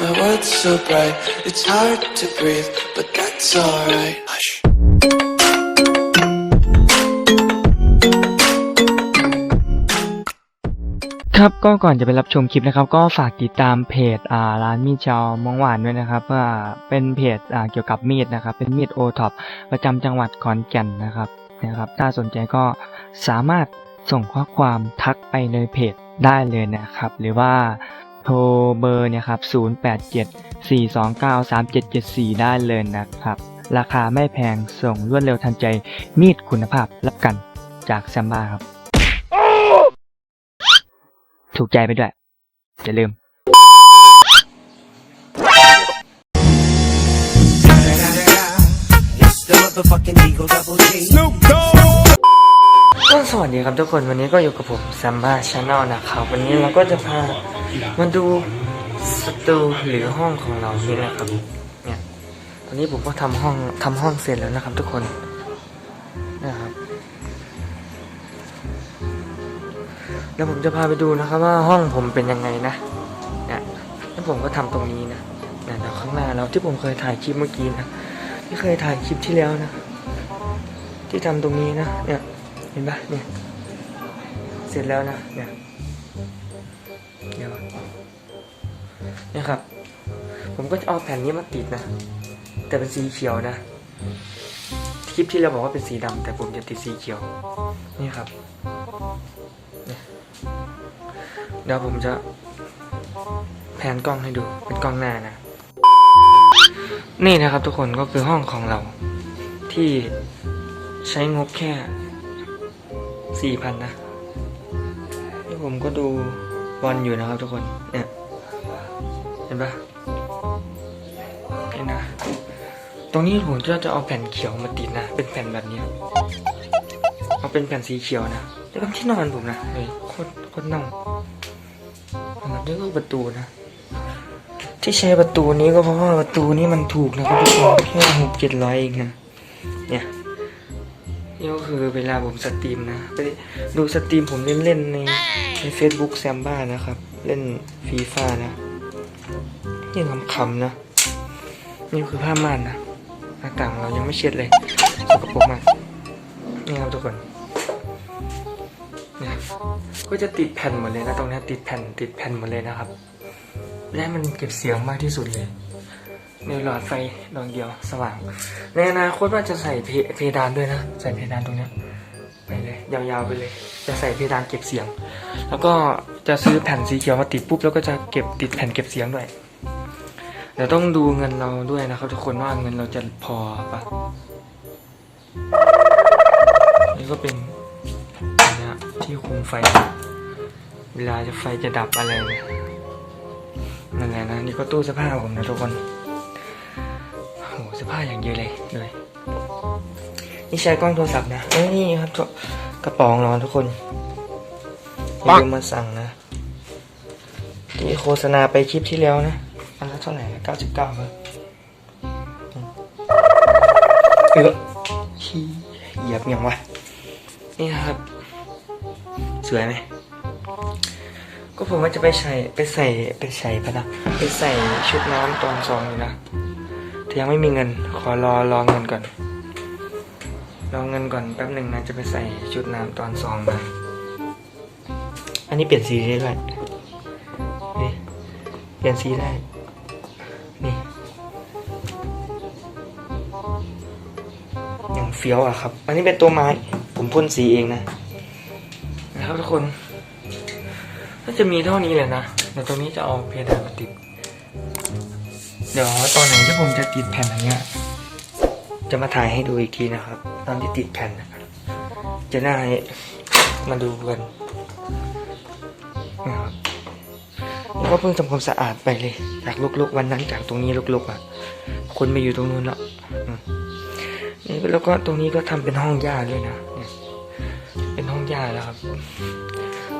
My world's so bright, it's hard to breathe, but that's alright. Hush. ครับก็ก่อนจะไปรับชมคลิปนะครับ ก็ฝากติดตามเพจอ่าร้านมีดชาวมองหวานด้วยนะครับว่าเป็นเพจอ่าเกี่ยวกับมีดนะครับ เป็นมีดโอท็อปประจำจังหวัดขอนแก่นนะครับนะครับ ถ้าสนใจก็สามารถส่งข้อความทักไปในเพจได้เลยนะครับ หรือว่า โทรเบอร์เนี่ยครับ 087 429 3774 ได้เลยนะครับ ราคาไม่แพงส่งรวดเร็วทันใจมีดคุณภาพรับกันจากแซมบ้าครับ ถูกใจไปด้วย อย่าลืม It's the motherfucking Eagle Double G. ก็สวัสดีครับทุกคนวันนี้ก็อยู่กับผมซัมบ้าชาแนลนะครับวันนี้เราก็จะพามาดูสตูหรือห้องของเรานี่นะครับเนี่ยตอนนี้ผมก็ทำห้องทำห้องเสร็จแล้วนะครับ ทุกคนนะครับแล้วผมจะพาไปดูนะครับว่าห้องผมเป็นยังไงนะเนี่ยแล้วผมก็ทำตรงนี้นะเนี่ยเดี๋ยวข้างหน้าเราที่ผมเคยถ่ายคลิปเมื่อกี้นะที่เคยถ่ายคลิปที่แล้วนะ ที่ทำตรงนี้นะเนี่ย เห็นปะเนี่ย เสร็จแล้วนะ เนี่ยเดี๋ยวเนี่ยครับ ผมก็จะเอาแผ่นนี้มาติดนะ แต่เป็นสีเขียวนะ คลิปที่เราบอกว่าเป็นสีดำแต่ผมจะติดสีเขียว นี่ครับเนี่ยเดี๋ยวผมจะแผนกล้องให้ดู เป็นกล้องหน้านะ นี่นะครับทุกคนก็คือห้องของเราที่ใช้งบแค่ สี่พันนะนี่ผมก็ดูบอลอยู่นะครับทุกคน เนี่ย เห็นปะเห็นนะ ตรงนี้ผมจะจะเอาแผ่นเขียวมาติดนะ เป็นแผ่นแบบนี้ เอาเป็นแผ่นสีเขียวนะ แล้วก็ที่นอนผมนะเฮ้ยโคตรโคตรเน่าแล้วก็ประตูนะ ที่ใช้ประตูนี้ก็เพราะว่าประตูนี้มันถูกนะครับทุกคนแค่หกเจ็ดร้อยเองนะ เนี่ย นี่ก็คือเวลาผมสตรีมนะไปดูสตรีมผมเล่นๆในใน Facebook แซมบ้านะครับ เล่นฟีฟ่านะนี่คำๆนะ นี่คือผ้าม่านนะหน้าต่างเรายังไม่เช็ดเลยสกปรกมากนี่ครับทุกคนนี่ยก็จะติดแผ่นหมดเลยนะตรงนี้ติดแผ่นติดแผ่นหมดเลยนะครับ และมันเก็บเสียงมากที่สุดเลย ในหลอดไฟดวงเดียวสว่าง ในอนาคตว่าจะใส่เพดานด้วยนะ ใส่เพดานตรงนี้ไปเลยยาวๆไปเลย จะใส่เพดานเก็บเสียง แล้วก็จะซื้อแผ่นสีเขียวมาติดปุ๊บแล้วก็จะเก็บติดแผ่นเก็บเสียงด้วยเดี๋ยวต้องดูเงินเราด้วยนะครับทุกคนว่าเงินเราจะพอปะนี่ก็เป็นอันนี้ที่คุมไฟ เวลาจะไฟจะดับอะไรเนี่ยนั่นแหละนะนี่ก็ตู้เสื้อผ้าผมนะทุกคน สื้อผ้าอย่างเยอะเลยเลยนี่ใช้กล้องโทรศัพท์นะเอ้ยนี่ครับทุกกระป๋องเราทุกคนอย่าลืมมาสั่งนะที่โฆษณาไปคลิปที่แล้วนะอันละเท่าไหร่เก้าสิบเก้าครับเออขี้เหยียบยังวะนี่นะครับ สวยไหมก็ผมว่าจะไปใส่ไปใส่ไปใส่ปะนะไปใส่ชุดน้ำตอนซองอยู่นะ แต่ยังไม่มีเงิน ขอรอรอเงินก่อน รอเงินก่อนแป๊บหนึ่งนะจะไปใส่ชุดน้ำตอนซองนะอันนี้เปลี่ยนสีได้ด้วยนี่เปลี่ยนสีได้ นี่ยังเฟี้ยวอะครับ อันนี้เป็นตัวไม้ ผมพ่นสีเองนะ นะครับทุกคนน่าจะมีเท่านี้เลยนะเดี๋ยวตรงนี้จะเอาเพดานมาติด เดี๋ยวตอนไหนที่ผมจะติดแผ่นอันเนี้ยจะมาถ่ายให้ดูอีกทีนะครับ ตอนที่ติดแผ่นนะจะได้มาดูกันนะครับก็เพิ่งทำความสะอาดไปเลยจากลุกๆวันนั้นจากตรงนี้ลุกๆอะ คนไปอยู่ตรงนู้นแล้วนี่แล้วก็ตรงนี้ก็ทำเป็นห้องหญ้าด้วยนะเป็นห้องหญ้าแล้วครับ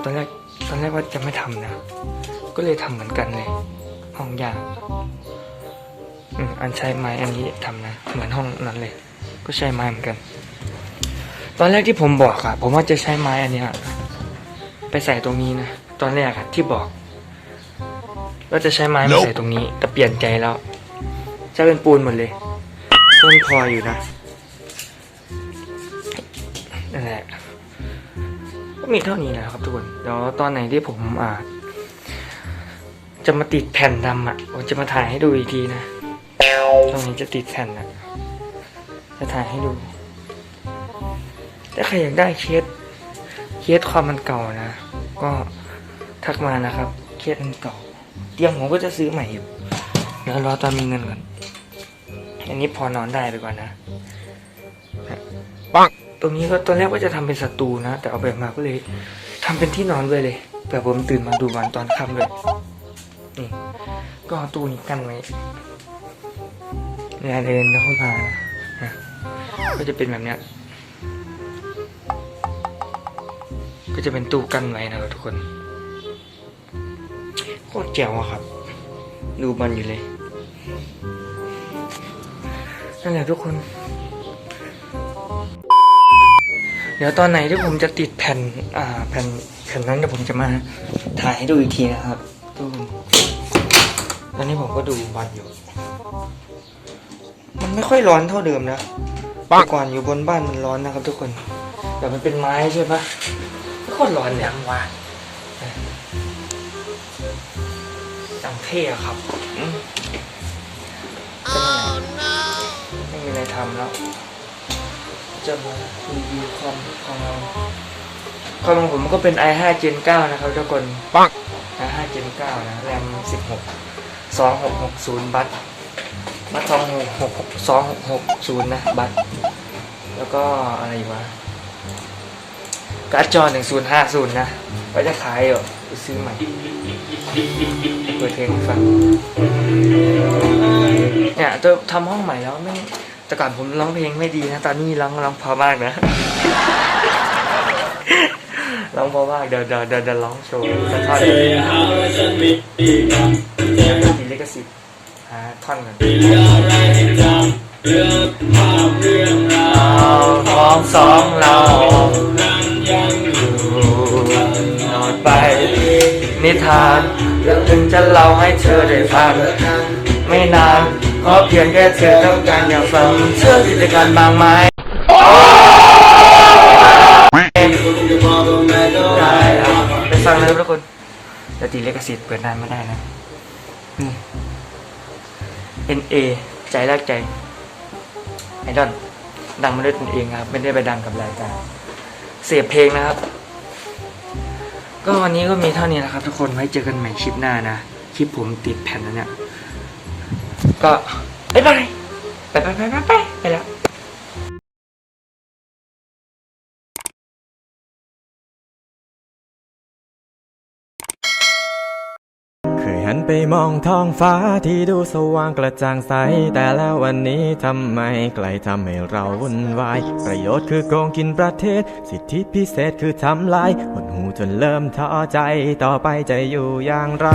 ตอนแรกตอนแรกว่าจะไม่ทำนะ ก็เลยทำเหมือนกันเลย ห้องหญ้า อืมอันใช้ไม้อันนี้ทำนะ เหมือนห้องนั้นเลย ก็ใช้ไม้เหมือนกัน ตอนแรกที่ผมบอกอะผมว่าจะใช้ไม้อันเนี้ยไปใส่ตรงนี้นะ ตอนแรกอะที่บอกก็จะใช้ไม้มาใส่ตรงนี้ แต่เปลี่ยนใจแล้ว จะเป็นปูนหมดเลยต้นพออยู่นะนั่นแหละก็มีเท่านี้นะครับทุกคนเดี๋ยวตอนไหนที่ผมอ่าจะมาติดแผ่นดำอะผมจะมาถ่ายให้ดูอีกทีนะ ตรงนี้จะติดแผ่นอะจะถ่ายให้ดูถ้าใครอยากได้เคสเคสความมันเก่านะ ก็ทักมานะครับ เคสมันเก่า เตียงผมก็จะซื้อใหม่อยู่เดี๋ยวรอตอนมีเงินก่อนอันนี้พอนอนได้ไปก่อนนะปังตรงนี้ก็ตอนแรกว่าจะทำเป็นสตูนะ แต่เอาแบบมาก็เลยทำเป็นที่นอนเลยเลยเผื่อผมตื่นมาดูวันตอนค่ำเลยนี่ก็เอาตู้นี้กันไว้ เวลาเดินเข้ามานะก็จะเป็นแบบเนี้ยก็จะเป็นตู้กั้นไว้นะครับทุกคนโคตรแจ๋วอะครับ ดูมันอยู่เลยนั่นแหละทุกคน เดี๋ยวตอนไหนที่ผมจะติดแผ่น อ่าแผ่นแผ่นนั้นเดี๋ยวผมจะมาถ่ายให้ดูอีกทีนะครับทุกคนตอนนี้ผมก็ดูวันอยู่ มันไม่ค่อยร้อนเท่าเดิมนะแต่ก่อนอยู่บนบ้านมันร้อนนะครับ ทุกคนแต่มันเป็นไม้ใช่ปะไม่ค่อยร้อนเนี่ยว่ะจังเท่อะครับอืมก็นั่นแหละไม่มีอะไรทำแล้ว จะมารีวิวคอมของเราคอมของผมก็เป็น i5 Gen 9 นะครับทุกคนปัง i5 Gen 9 นะ แรม 16 2660 บัต บัต2660 2660นะบัตแล้วก็อะไรวะการ์ดจอ1050นะไว้จะขายอยู่ไปซื้อใหม่เปิดเพลงให้ฟังเนี่ยตัวทำห้องใหม่แล้วไม่แต่ก่อนผมร้องเพลงไม่ดีนะตอนนี้ร้องร้องเพอมากนะร้องเพอมากเดี๋ยวเดี๋ยวเดี๋ยวเดี๋ยวร้องโชว์สักท่อนหนึ่งมีลิขสิทธิ์ หาท่อนก่อนเอาของสองเรานอนไป นิทานเรื่องหนึ่งจะเล่าให้เธอได้ฟังไม่นานขอเพียงแค่เธอต้องการอยากฟังเชื่อกิจการบางไม้ได้อะไปฟังเลยทุกคนแต่ตีเลขสิทธิ์เปิดนานไม่ได้นะนี่ N A ใจแรกใจไอดอนดังมาด้วยตนเองครับ ไม่ได้ไปดังกับรายการเสียบเพลงนะครับ ก็วันนี้ก็มีเท่านี้นะครับ ทุกคนไว้เจอกันใหม่คลิปหน้านะ คลิปผมติดแผ่นแล้วเนี่ย ก็บ๊ายบายไปไปไปไปไปไปแล้ว หันไปมองท้องฟ้าที่ดูสว่างกระจ่างใส แต่แล้ววันนี้ทำไมไกลทำให้เราวุ่นวาย ประโยชน์คือโกงกินประเทศ สิทธิพิเศษคือทำลายหดหูจนเริ่มท้อใจต่อไปจะอยู่อย่างไร